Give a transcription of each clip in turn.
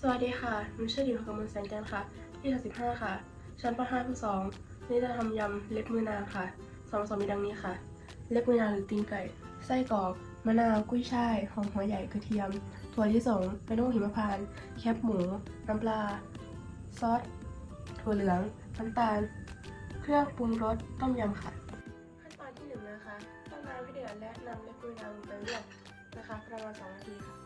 สวัสดีค่ะหนูชื่อดิวกมลแสงจันทร์ค่ะที่35ค่ะ ชั้นป .5 ทับ2นี่จะทำยำเล็บมือนางค่ะสองผสมมีดังนี้ค่ะ เล็บมือนางหรือตีนไก่ ไส้กรอก มะนาว กุ้ยช่าย หอมหัวใหญ่ กระเทียม ถั่วลิสงเมนูหิมพานต์ แคบหมู น้ำปลา ซอส ถั่วเหลือง น้ำตาล เครื่องปรุงรส ต้มยำค่ะ ขั้นตอนที่หนึ่งนะคะ ต้มน้ำให้เดือดและนำเล็บมือนางลงไปลวกนะคะ ประมาณ2นาทีค่ะ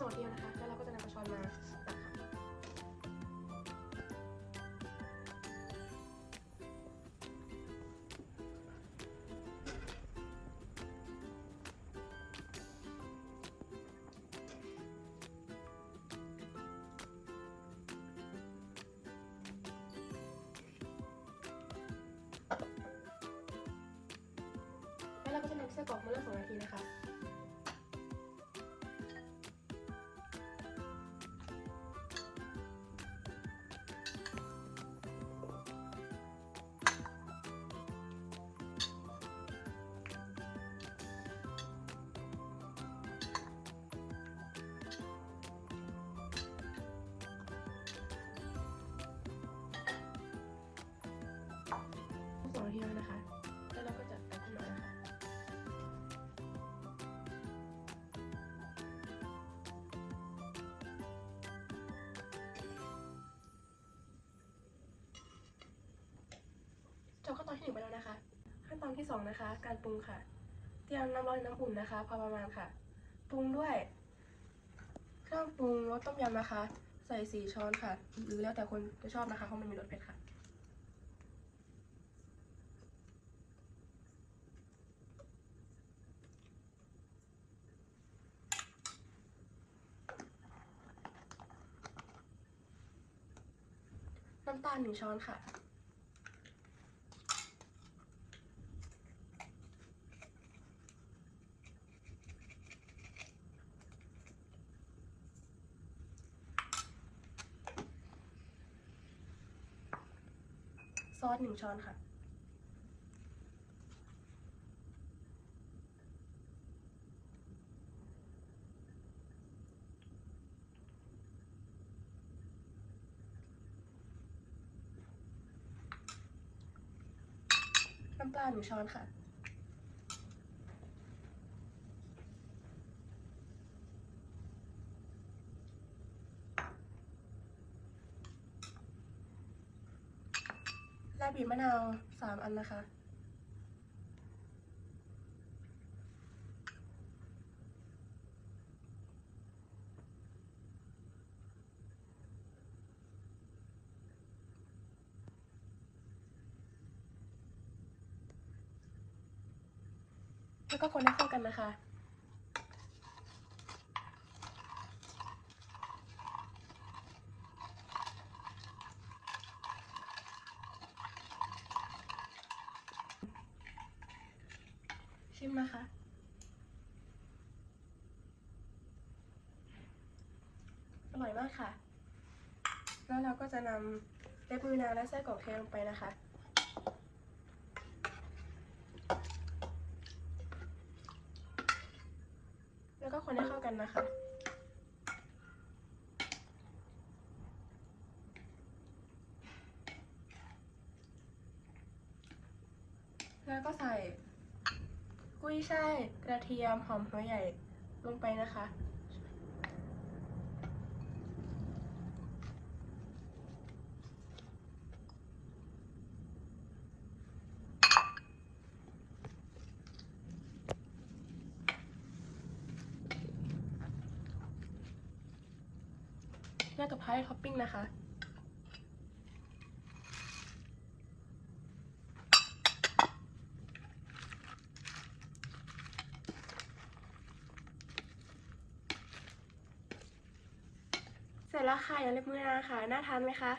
สองนาทีแล้วนะคะ แล้วเราก็จะนำกระชอนมาตักค่ะแล้วเราก็จะนำไส้กรอกมาเลวกสองนาทีนะคะ จบขั้นตอนที่หนึ่งไปแล้วนะคะ ขั้นตอนที่สองนะคะ การปรุงค่ะ เตรียมน้ำร้อนน้ำอุ่นนะคะ พอประมาณค่ะ ปรุงด้วย เครื่องปรุงรสต้มยำนะคะ ใส่สี่ช้อนค่ะ หรือแล้วแต่คนจะชอบนะคะเพราะมันมีรสเผ็ดค่ะน้ำตาลหนึ่งช้อนค่ะ ซอสหนึ่งช้อนค่ะ น้ำปลาหนึ่งช้อนค่ะ บีบมะนาวสามอันนะคะ แล้วก็คนให้เข้ากันนะคะ ชิมนะคะ อร่อยมากค่ะ แล้วเราก็จะนำเล็บมือนางและไส้กรอกเทลงไปนะคะแล้วก็คนให้เข้ากันนะคะ แล้วก็ใส่ กุ้ยช่ายกระเทียมหอมหัวใหญ่ลงไปนะคะ แล้วกับท้ายท็อปปิ้งนะคะ สร็จแล้วค่ะยำเล็บมือนาค่ะน่าทานไหมคะ